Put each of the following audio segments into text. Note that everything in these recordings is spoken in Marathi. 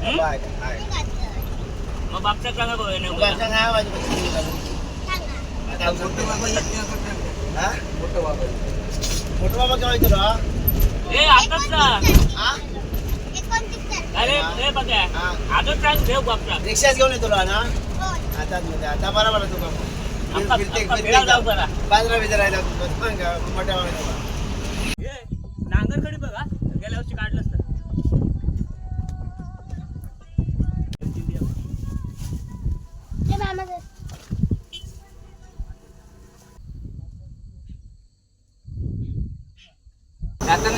हं? मग बापचा सांगा बघ मोठं बाबा हा? केव्हा येतो? ए आताच हा? अरे ए बघा हा. आजच सांग ठेव बापचा रिक्षाच घेऊन येतो ना आता मध्ये आता बरोबर आहे तू का आप्पा- आप्पा फिरायला जाऊ करा. बाजरा बिजरा राहिला मोठ्या बाबा ए नांगरकडे बघा गेल्या वर्षी काढलंच तर आता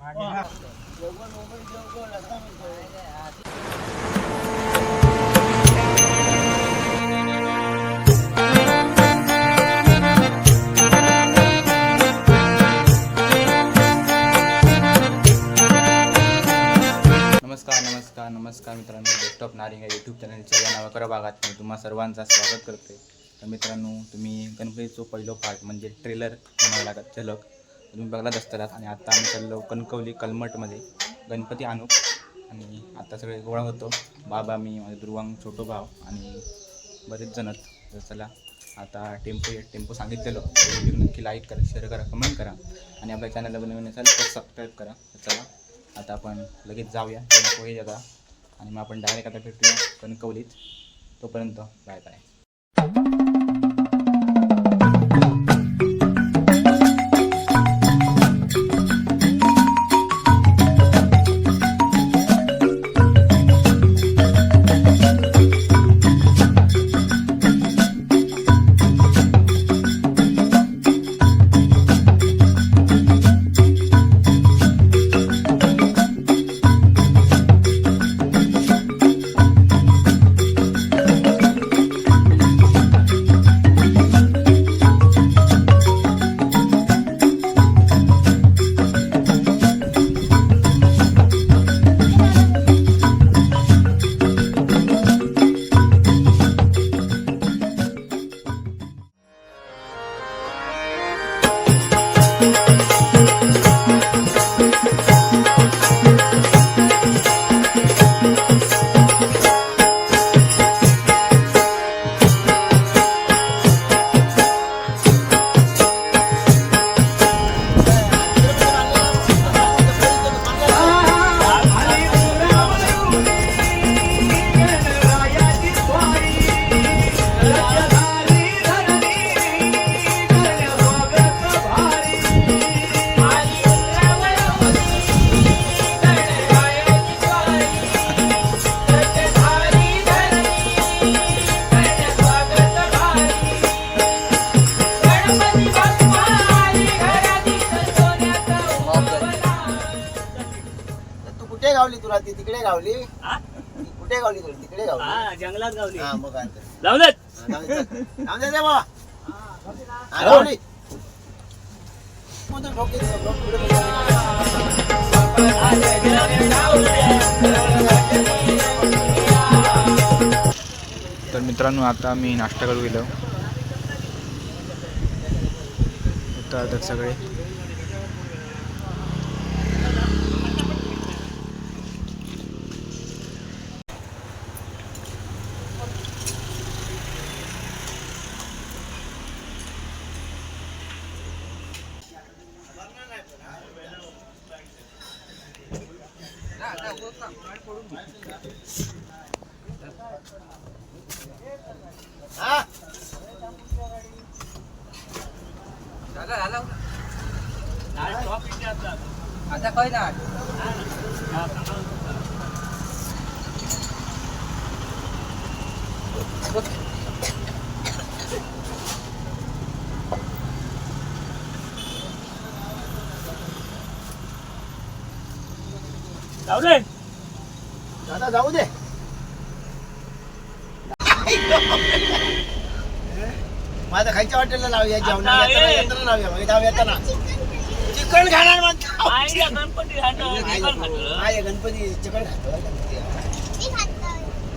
नमस्कार नमस्कार नमस्कार मित्रांनो. ऑफ़ नारिंग या यूट्यूब चॅनलच्या या नावाकर भागात मी तुम्हा सर्वांचं स्वागत करते तर मित्रांनो, तुम्ही गणपतीचं पहिलं पार्ट म्हणजे ट्रेलर म्हणावं लागत झलक तुम्ही बघलाच असतालात आणि आता आम्ही चाललो कणकवली कलमटमध्ये गणपती आणू. आणि आता सगळे गोळा होतो. बाबा मी माझे दुर्वांग छोटो भाव आणि बरेच जण तर चला आता टेम्पो टेम्पो सांगितलेलो. व्हिडिओ नक्की लाईक करा शेअर करा कमेंट करा. आणि आपल्या चॅनलला नवीन असाल तर सबस्क्राईब करा. तर चला आता आपण लगेच जाऊया. टेम्पो हे जगा. आणि मग आपण डायरेक्ट आता भेटूया कणकवलीत. तोपर्यंत बाय बाय गावली? हा? कुठे गावली तुला? तिकडे गावली. हा जंगलात गावली. हा मग आता. जाऊ देत. हा, जाऊ दे, चल. जाऊ दे रे बाबा हा, गावली. मग तो ठोकी दे, ठोक पुढे पुढे. तर मित्रांनो आता मी नाश्ता करू गेलो. आता सगळे. हा? झालं झालं आज ना हा, सांगा. जाऊ दे माझा खायच्या हॉटेलला लावूया जेवण येताना लावूया जाऊ येताना चिकन खाणार म्हणतो आईला गणपती. आहे गणपती चिकन खातो हा.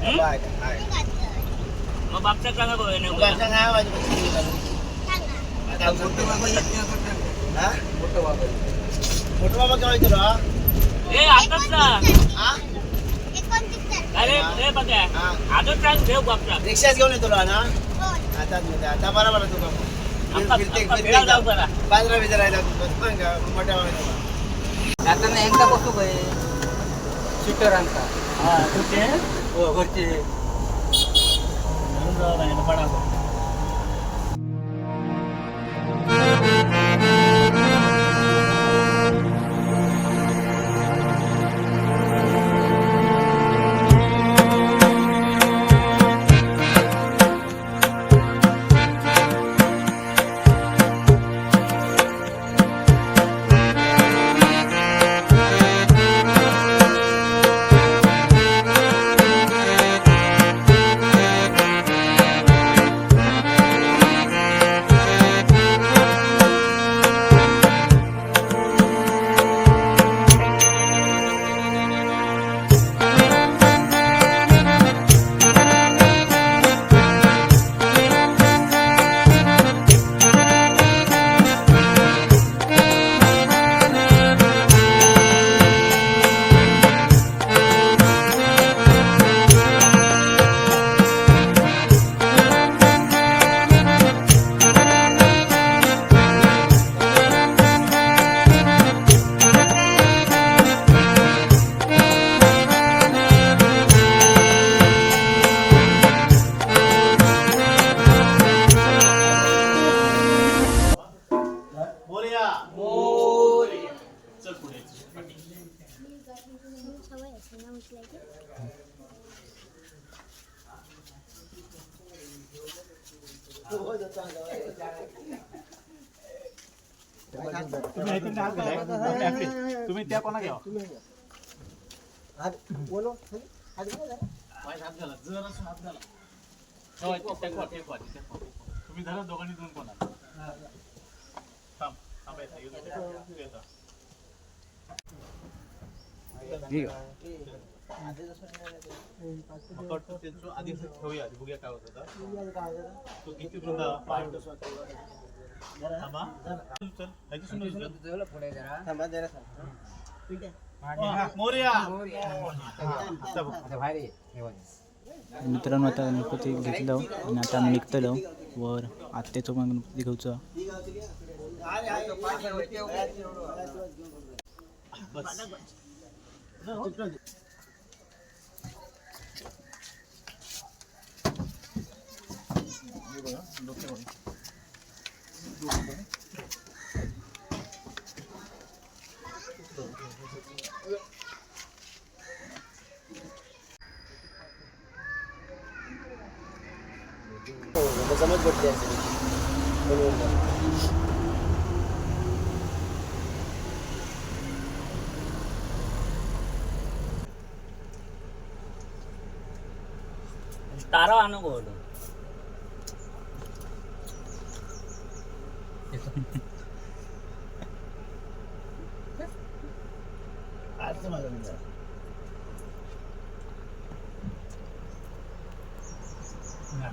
हं? बाय. मग बापचा घालून? आता आपण- मोठं बाबा. हा? मोठं बाबा. मोठं बाबा केव्हा येतो रे, हा? ए आताच ना हा? अरे ए बघा हा. आजच सांग ठेव बापचा रिक्षाच घेऊन येतो रे, ना? आता आता बरोबर फिरते फिरते फिरायला जाऊ. करा. बाजरा बिजरा मोठ्या बाबा जाताना एकदा बसू काय सीटर आणता. हा, कुठे? हो घरचे तुम्ही त्या कोणा घ्या तुम्ही धरा दोघांनी दोन कोणा थांब थांब आधी ठेवूया बघूया काय होतं. तो किती थांबा पुढे जरा थांबा जरा. हे. मित्रांनो आता गणपती घेतलं आणि आता आम्ही निघतलो वर आत्याचो पण गणपती घेऊचा बस 이거야? 이렇게 거야? 이거 뭐야? Замок 따라하는 거거든.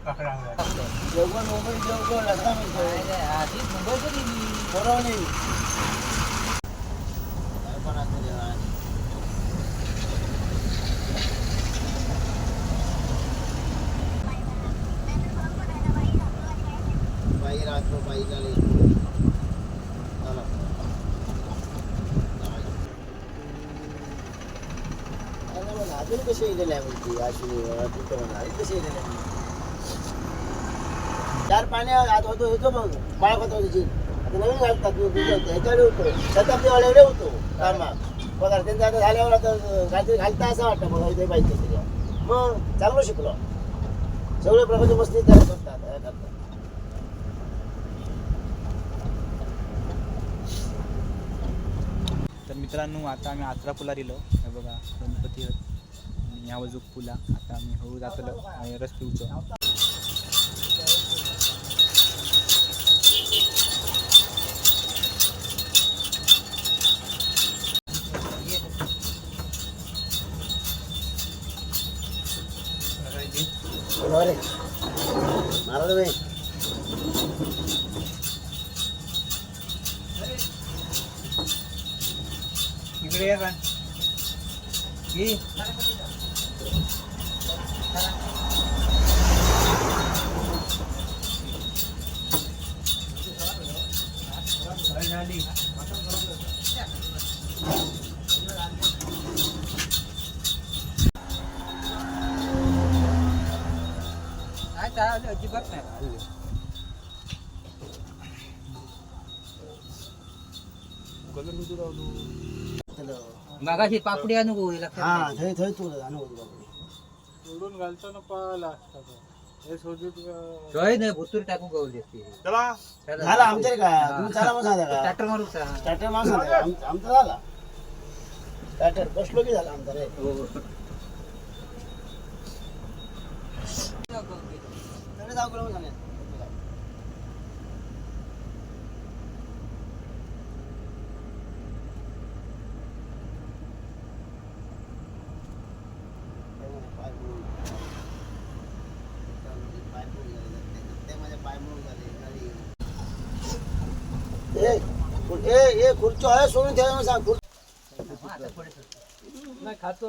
जेवण वगैरे जेवण असता म्हणतो. आधी मुंबईत गेली. बरोबर नाही. काय पण असतं जेवण. बाई राहतो बाई झाले चला अरे मला अजून कसे येलेले आहे म्हणते अशी कुठं म्हणा अजून कसे येलेले आहे चार पाण्या आत होतो येतो मग. बाळक होतो त्याची आता नवीन घालतात ह्याच्यावर होतो शताब्दीवाल्याकडे होतो कामा. बघा त्यांचं आता झाल्यावर आता काहीतरी घालता असं वाटतं. बघा इथे पाहिजे त्याच्या मग चांगलं शिकलो. सगळे प्रकारचे मस्ती तयार करतात हे करतात. तर मित्रांनो आता आम्ही आत्रा पुला दिलो हे बघा गणपती आणि ह्या बाजूक पुला. आता आम्ही हळू जातलो. आणि रस पिवचो बरोबर आहे महाराज भाई इकडे ये नाही. चाललं अजिबात नाही मागाशी पापडी आणू गो लक्षात हा नाही. थंय थंय तू जाणं होतं बापरे. सोडून घालताना पाहिला हे सोडून सोय नाही भुतूर टाकून गवली चला. झालं आमच्याकडे काय तुम्ही चाला मग सांगा का? मारू माणूस सांगा का? आम- आमचा झाला. स्टार्टर बसलो की झाला आमचा रे. हो. जाऊ करून झाले खुर्ची आहे सोडून ठेवा सांग खुर्ची. नाही खातो.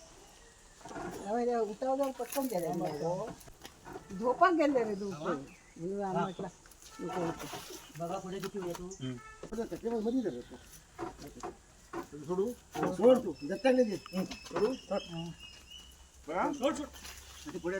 उठाव पटकन केलं झोपा गेले रे तू बघा पुढे किती वेळ तू मध्ये धर तू. सोडू सोड तू दत्तक नाही देत. हं. सोडू सोड सोड सोड ते पुढे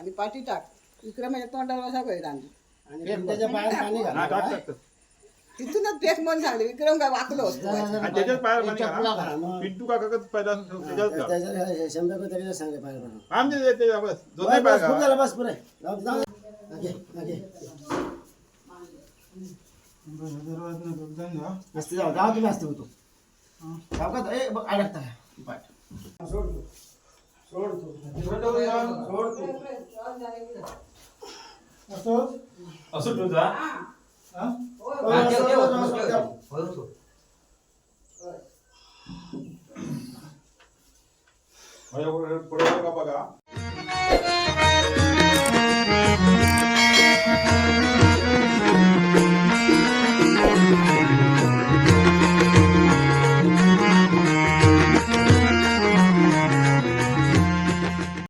आणि पाठी टाक विक्रमाच्या तोंडावर बसा गैर आणि त्याच्या पायात पाणी घाला तिथूनच फेक म्हणून सांगले विक्रम काय वाकलो असतो त्याच्यात पायावर पाणी चपला घाला. घाला, मग. पिंटू काका पहिला त्याच्यात घाल. त्याच्यात शंभर रुपये त्याच्यात सांगे पाहिजे म्हणून. आमचे ते- ते बस दोन्ही बस, पाय बस, खूप घाला. झालं, बस पुरे जाऊ जाऊ दे. Okay, okay. असते जाऊ जाऊ तुम्ही असते होतो जाऊ का ए बघ, अडकता पाठ सोड तू सोड तू. सोड तू? असं? तुझा हा? हो, हो, पुढे बघा.